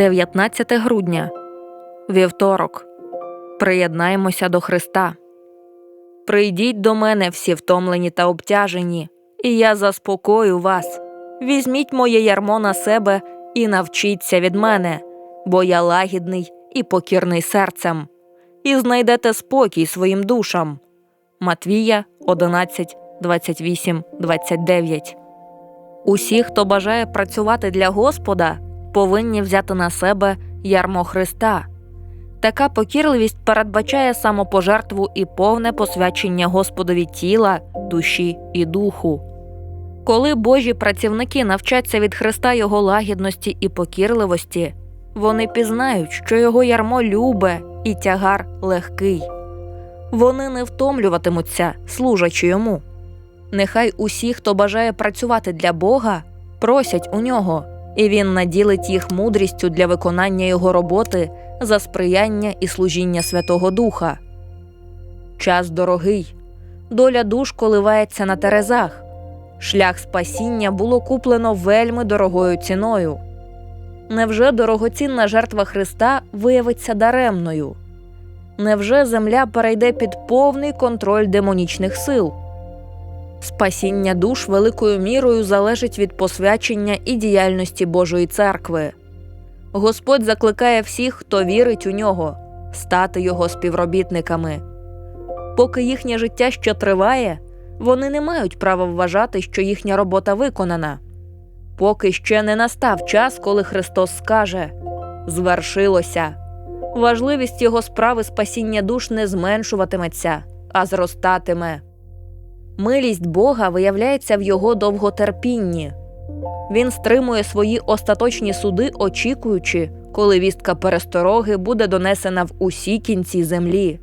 19 грудня, вівторок. Приєднаємося до Христа. Прийдіть до мене всі втомлені та обтяжені, і я заспокою вас. Візьміть моє ярмо на себе і навчіться від мене, бо я лагідний і покірний серцем, і знайдете спокій своїм душам. Матвія 11, 28, 29 Усі, хто бажає працювати для Господа, повинні взяти на себе ярмо Христа. Така покірливість передбачає самопожертву і повне посвячення Господові тіла, душі і духу. Коли Божі працівники навчаться від Христа Його лагідності і покірливості, вони пізнають, що його ярмо любе і тягар легкий. Вони не втомлюватимуться, служачи йому. Нехай усі, хто бажає працювати для Бога, просять у нього, і він наділить їх мудрістю для виконання його роботи за сприяння і служіння Святого Духа. Час дорогий, доля душ коливається на терезах. Шлях спасіння було куплено вельми дорогою ціною. Невже дорогоцінна жертва Христа виявиться даремною? Невже земля перейде під повний контроль демонічних сил? Спасіння душ великою мірою залежить від посвячення і діяльності Божої церкви. Господь закликає всіх, хто вірить у нього, стати його співробітниками. Поки їхнє життя ще триває, вони не мають права вважати, що їхня робота виконана. Поки ще не настав час, коли Христос скаже Звершилося. Важливість його справи спасіння душ не зменшуватиметься, а зростатиме. Милість Бога виявляється в його довготерпінні. Він стримує свої остаточні суди, очікуючи, коли вістка перестороги буде донесена в усі кінці землі.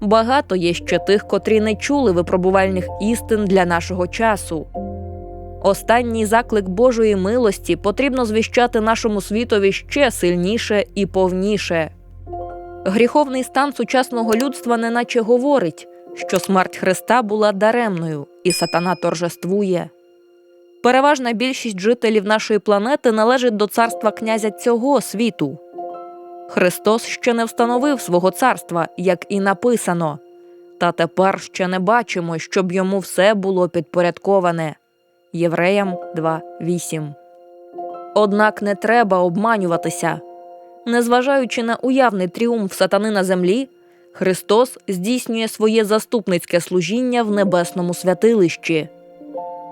Багато є ще тих, котрі не чули випробувальних істин для нашого часу. Останній заклик Божої милості потрібно звіщати нашому світові ще сильніше і повніше. Гріховний стан сучасного людства неначе говорить, що смерть Христа була даремною, і сатана торжествує. Переважна більшість жителів нашої планети належить до царства князя цього світу. Христос ще не встановив свого царства, як і написано, та тепер ще не бачимо, щоб йому все було підпорядковане. Євреям 2.8 Однак не треба обманюватися. Незважаючи на уявний тріумф сатани на землі, Христос здійснює своє заступницьке служіння в небесному святилищі.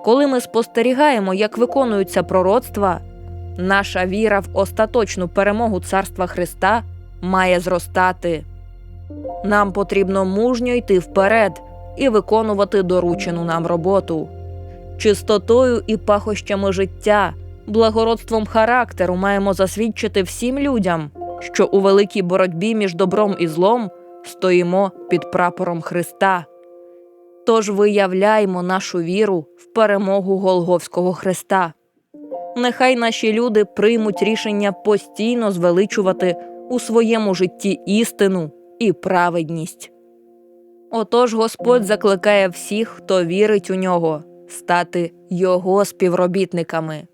Коли ми спостерігаємо, як виконуються пророцтва, наша віра в остаточну перемогу Царства Христа має зростати. Нам потрібно мужньо йти вперед і виконувати доручену нам роботу. Чистотою і пахощами життя, благородством характеру маємо засвідчити всім людям, що у великій боротьбі між добром і злом стоїмо під прапором Христа. Тож виявляймо нашу віру в перемогу Голговського Христа. Нехай наші люди приймуть рішення постійно звеличувати у своєму житті істину і праведність. Отож Господь закликає всіх, хто вірить у нього, стати Його співробітниками.